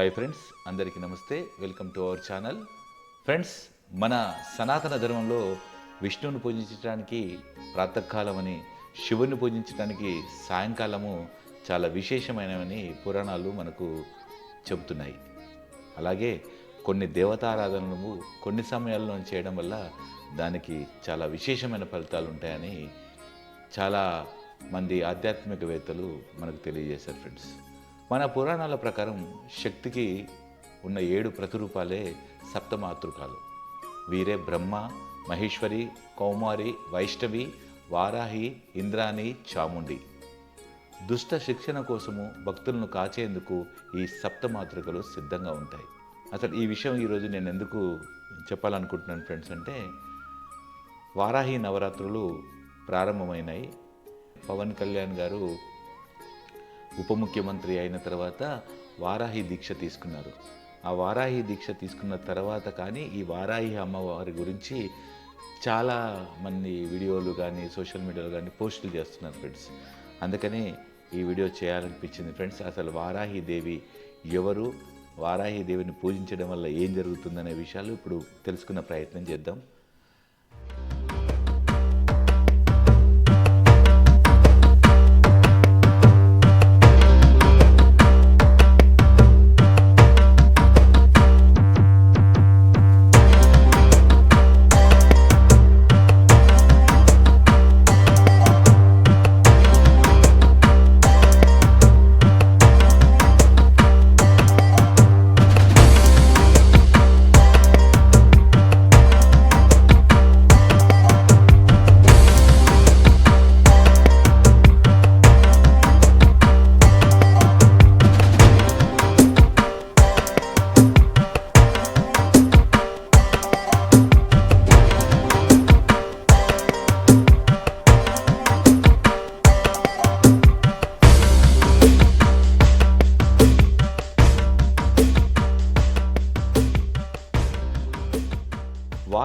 Hi friends అందరికీ నమస్తే. Welcome to our channel friends మన సనాతన ధర్మంలో విష్ణువుని పూజించడానికి ప్రాతకాలమని శివుని పూజించడానికి సాయంకాలము చాలా విశేషమైనవని పురాణాలు మనకు చెబుతున్నాయి. అలాగే కొన్ని దేవతారాధనలు కొన్ని సమయాల్లో చేయడం వల్ల దానికి చాలా విశేషమైన ఫలితాలు ఉంటాయని చాలా మంది ఆధ్యాత్మికవేత్తలు మనకు తెలియజేశారు ఫ్రెండ్స్ మన పురాణాల ప్రకారం శక్తికి ఉన్న ఏడు ప్రతిరూపాలే సప్తమాతృకాలు. వీరే బ్రహ్మ మహేశ్వరి కౌమారి వైష్ణవి వారాహి ఇంద్రాణి చాముండి. దుష్ట శిక్షణ కోసము భక్తులను కాచేందుకు ఈ సప్తమాతృకలు సిద్ధంగా ఉంటాయి. అసలు ఈ విషయం ఈరోజు నేను ఎందుకు చెప్పాలనుకుంటున్నాను ఫ్రెండ్స్ అంటే వారాహి నవరాత్రులు ప్రారంభమైనాయి. పవన్ కళ్యాణ్ గారు ఉప ముఖ్యమంత్రి అయిన తర్వాత వారాహి దీక్ష తీసుకున్నారు. ఆ వారాహి దీక్ష తీసుకున్న తర్వాత కానీ ఈ వారాహి అమ్మవారి గురించి చాలా మంది వీడియోలు కానీ సోషల్ మీడియాలో కానీ పోస్టులు చేస్తున్నారు ఫ్రెండ్స్. అందుకనే ఈ వీడియో చేయాలనిపించింది ఫ్రెండ్స్. అసలు వారాహి దేవి ఎవరు? వారాహి దేవిని పూజించడం వల్ల ఏం జరుగుతుందనే విషయాలు ఇప్పుడు తెలుసుకున్న ప్రయత్నం చేద్దాం.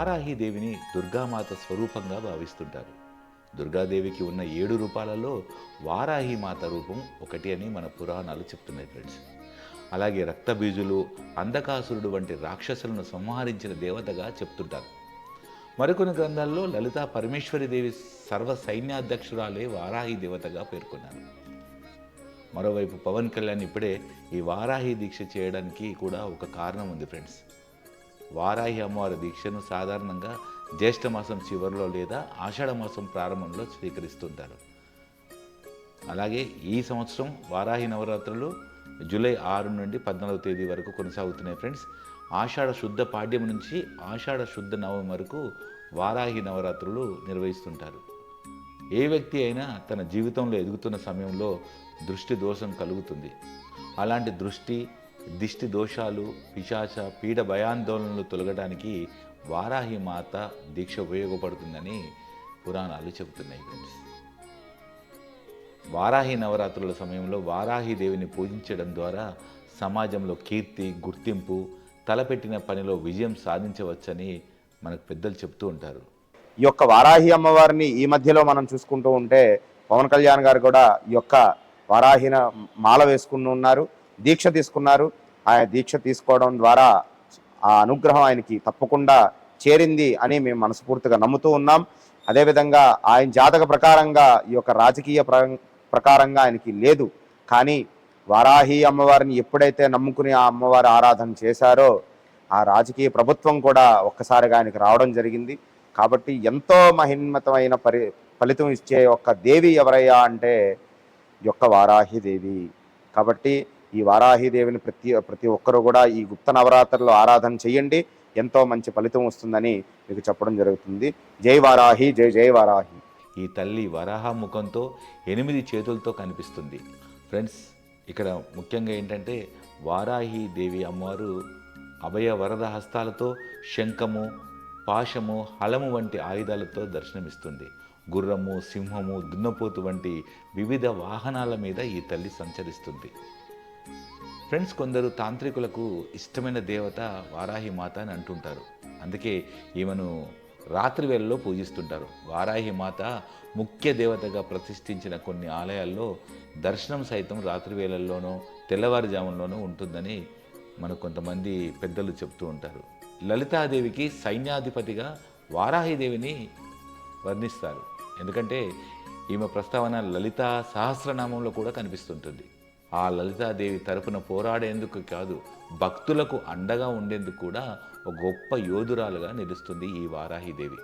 వారాహి దేవిని దుర్గామాత స్వరూపంగా భావిస్తుంటారు. దుర్గాదేవికి ఉన్న ఏడు రూపాలలో వారాహి మాత రూపం ఒకటి అని మన పురాణాలు చెప్తున్నాయి ఫ్రెండ్స్. అలాగే రక్తబీజులు అంధకాసురుడు వంటి రాక్షసులను సంహరించిన దేవతగా చెప్తుంటారు. మరికొన్ని గ్రంథాల్లో లలితా పరమేశ్వరి దేవి సర్వ సైన్యాధ్యక్షురాలే వారాహి దేవతగా పేర్కొన్నారు. మరోవైపు పవన్ కళ్యాణ్ ఇప్పుడే ఈ వారాహి దీక్ష చేయడానికి కూడా ఒక కారణం ఉంది ఫ్రెండ్స్. వారాహి అమ్మవారి దీక్షను సాధారణంగా జ్యేష్ఠమాసం చివరిలో లేదా ఆషాఢ మాసం ప్రారంభంలో స్వీకరిస్తుంటారు. అలాగే ఈ సంవత్సరం వారాహి నవరాత్రులు జూలై ఆరు నుండి పద్నాలుగు తేదీ వరకు కొనసాగుతున్నాయి ఫ్రెండ్స్. ఆషాఢ శుద్ధ పాడ్యం నుంచి ఆషాఢ శుద్ధ నవమి వరకు వారాహి నవరాత్రులు నిర్వహిస్తుంటారు. ఏ వ్యక్తి అయినా తన జీవితంలో ఎదుగుతున్న సమయంలో దృష్టి దోషం కలుగుతుంది. అలాంటి దృష్టి దిష్టి దోషాలు పిశాచ పీడ భయాందోళనలు తొలగడానికి వారాహి మాత దీక్ష ఉపయోగపడుతుందని పురాణాలు చెబుతున్నాయి ఫ్రెండ్స్ వారాహి నవరాత్రుల సమయంలో వారాహి దేవిని పూజించడం ద్వారా సమాజంలో కీర్తి గుర్తింపు తలపెట్టిన పనిలో విజయం సాధించవచ్చని మనకు పెద్దలు చెప్తూ ఉంటారు. ఈ యొక్క వారాహి అమ్మవారిని ఈ మధ్యలో మనం చూసుకుంటూ ఉంటే పవన్ కళ్యాణ్ గారు కూడా ఈ యొక్క వారాహిన మాల వేసుకుని ఉన్నారు. దీక్ష తీసుకున్నారు. ఆయన దీక్ష తీసుకోవడం ద్వారా ఆ అనుగ్రహం ఆయనకి తప్పకుండా చేరింది అని మేము మనస్ఫూర్తిగా నమ్ముతూ ఉన్నాం. అదేవిధంగా ఆయన జాతక ప్రకారంగా ఈ యొక్క రాజకీయ ప్ర- ప్రకారంగా ఆయనకి లేదు. కానీ వారాహి అమ్మవారిని ఎప్పుడైతే నమ్ముకుని ఆ అమ్మవారి ఆరాధన చేశారో ఆ రాజకీయ ప్రభుత్వం కూడా ఒక్కసారిగా ఆయనకి రావడం జరిగింది. కాబట్టి ఎంతో మహిన్మతమైన పరి ఫలితం ఇచ్చే ఒక దేవి ఎవరయ్యా అంటే ఈ యొక్క వారాహి దేవి. కాబట్టి ఈ వారాహి దేవిని ప్రతి ప్రతి ఒక్కరూ కూడా ఈ గుప్త నవరాత్రులు ఆరాధన చేయండి ఎంతో మంచి ఫలితం వస్తుందని మీకు చెప్పడం జరుగుతుంది. జై వారాహి జై జై వారాహి. ఈ తల్లి వరాహ ముఖంతో ఎనిమిది చేతులతో కనిపిస్తుంది. ఫ్రెండ్స్ ఇక్కడ ముఖ్యంగా ఏంటంటే వారాహి దేవి అమ్మవారు అభయ వరద హస్తాలతో శంఖము పాశము హలము వంటి ఆయుధాలతో దర్శనమిస్తుంది. గుర్రము సింహము దున్నపోతు వంటి వివిధ వాహనాల మీద ఈ తల్లి సంచరిస్తుంది. ఫ్రెండ్స్ కొందరు తాంత్రికులకు ఇష్టమైన దేవత వారాహి మాత అని అంటుంటారు. అందుకే ఈమెను రాత్రి వేళల్లో పూజిస్తుంటారు. వారాహి మాత ముఖ్య దేవతగా ప్రతిష్ఠించిన కొన్ని ఆలయాల్లో దర్శనం సైతం రాత్రి వేళల్లోనూ తెల్లవారుజాముల్లోనూ ఉంటుందని మనకు కొంతమంది పెద్దలు చెప్తూ ఉంటారు. లలితాదేవికి సైన్యాధిపతిగా వారాహిదేవిని వర్ణిస్తారు. ఎందుకంటే ఈమె ప్రస్తావన లలితా సహస్రనామంలో కూడా కనిపిస్తుంటుంది. ఆ లలితాదేవి తరపున పోరాడేందుకు కాదు భక్తులకు అండగా ఉండేందుకు కూడా ఒక గొప్ప యోధురాలుగా నిలుస్తుంది ఈ వారాహిదేవి.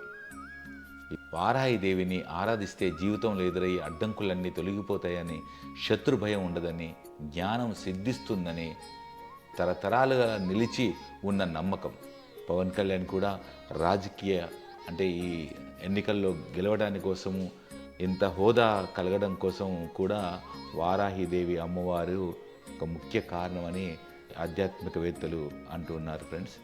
ఈ వారాహిదేవిని ఆరాధిస్తే జీవితంలో ఎదురయ్యే అడ్డంకులన్నీ తొలగిపోతాయని శత్రు భయం ఉండదని జ్ఞానం సిద్ధిస్తుందని తరతరాలుగా నిలిచి ఉన్న నమ్మకం. పవన్ కళ్యాణ్ కూడా రాజకీయ అంటే ఈ ఎన్నికల్లో గెలవడానికి కోసము ఇంత హోదా కలగడం కోసం కూడా వారాహిదేవి అమ్మవారు ఒక ముఖ్య కారణమని ఆధ్యాత్మికవేత్తలు అంటున్నారు ఫ్రెండ్స్.